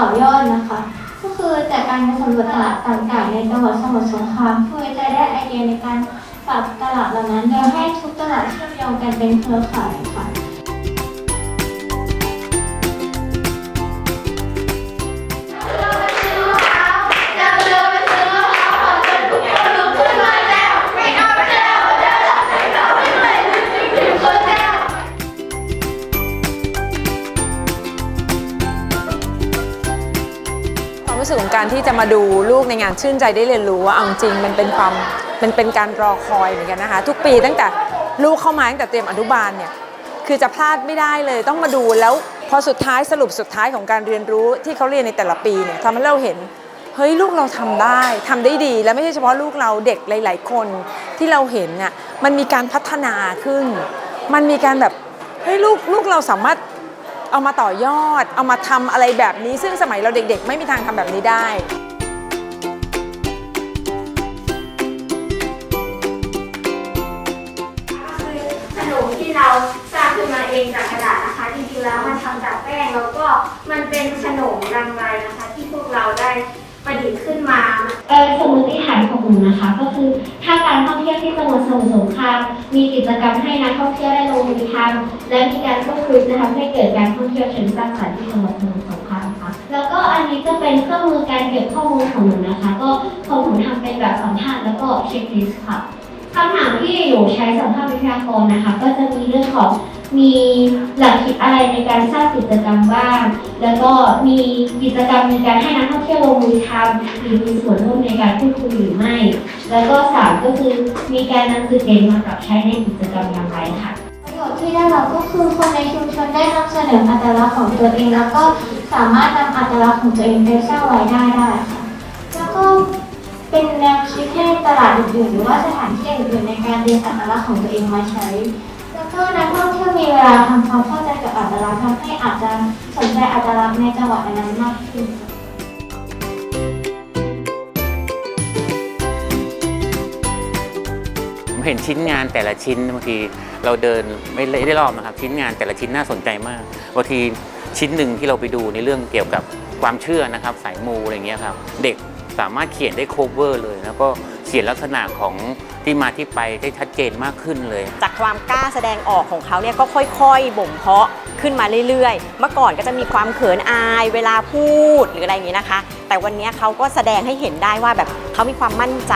ต่อยอดนะคะ ก็คือจากการสำรวจตลาดต่างๆ ในจังหวัดสมุทรสงครามเพื่อจะได้ไอเดียในการปรับตลาดเหล่านั้นโดยให้ทุกตลาดเชื่อมโยงกันเป็นเครือข่าย สึกของการที่จะมาดูลูกในงานชื่นใจได้เรียนรู้ว่าเอาจริงมันเป็นความมันเป็นการรอคอยเหมือนกันนะคะ ทุกปีตั้งแต่ลูกเข้ามาตั้งแต่เตรียมอนุบาลเนี่ยคือจะพลาดไม่ได้เลยต้องมาดูแล้วพอสุดท้ายสรุปสุดท้ายของการเรียนรู้ที่เขาเรียนในแต่ละปีเนี่ยทำให้เราเห็นเฮ้ยลูกเราทำได้ทำได้ดี แล้วไม่ใช่เฉพาะลูกเราเด็กหลาย ๆ คนที่เราเห็นน่ะมันมีการพัฒนาขึ้น มันมีการแบบเฮ้ยลูกลูกเราสามารถ เอามาต่อยอด เอามาทำอะไรแบบนี้ ซึ่งสมัยเราเด็กๆ ไม่มีทางทำแบบนี้ได้คือขนมที่เราสร้างขึ้นมาเองจากกระดาษนะคะจริงๆแล้วมันทำจากแป้งแล้วก็มันเป็นขนมรังไรนะคะ ที่พวกเราได้ประดิษฐ์ขึ้นมาเออสมมติฐานของหนูนะคะ ก็คือถ้าการท่องเที่ยวที่จังหวัดสมุทรสงครามมีกิจกรรมให้นักท่องเที่ยวได้ ลงมือทำและมีการควบคุมจะทำให้เกิดการท่องเที่ยวเชิงสร้างสรรค์ที่จังหวัดสมุทรสงครามค่ะ แล้วก็อันนี้จะเป็นเครื่องมือการเก็บข้อมูลของหนูนะคะ ก็ของหนูทำเป็นแบบสัมภาษณ์แล้วก็เช็คลิสต์ค่ะคำถามที่หนูใช้สัมภาษณ์วิทยากรนะคะ ก็จะมีเรื่องของมีหลักคิดอะไรในการสร้างกิจกรรมบ้าง แล้วก็มีกิจกรรมในการให้นักท่องเที่ยวลงมือทำหรือมีส่วนร่วมในการพูดคุยหรือไม่ แล้วก็สามก็คือมีการนำสื่อเกมมาปรับใช้ในกิจกรรมอย่างไรค่ะ ชน์ที่ได้รับก็คือคนในชุมชนได้นำเสนออัตลักษณ์ของตัวเอง แล้วก็สามารถนำอัตลักษณ์ของตัวเองไปสร้างรายได้ได้ค่ะแล้วก็เป็นแนวคิดให้ตลาดอื่นๆหรือว่าสถานที่อื่นๆในการเรียนอัตลักษณ์ของตัวเองมาใช้ แล้วก็นักท่องเที่ยวมีเวลาทำความเข้าใจกับอัตลักษณ์ทำให้อาจจะสนใจอัตลักษณ์ในจังหวัดนั้นมากขึ้น ผมเห็นชิ้นงานแต่ละชิ้นบางทีเราเดินไม่ได้รอบนะครับ ชิ้นงานแต่ละชิ้นน่าสนใจมากบางทีชิ้นหนึ่งที่เราไปดูในเรื่องเกี่ยวกับความเชื่อนะครับ สายมูอะไรเงี้ยครับ เด็กสามารถเขียนได้โคเวอร์เลย แล้วก็เขียนลักษณะของที่มาที่ไปได้ชัดเจนมากขึ้นเลย จากความกล้าแสดงออกของเขาเนี่ยก็ค่อยๆ บ่มเพาะขึ้นมาเรื่อยๆ เมื่อก่อนก็จะมีความเขินอายเวลาพูดหรืออะไรอย่างนี้นะคะ แต่วันนี้เขาก็แสดงให้เห็นได้ว่าแบบเขามีความมั่นใจ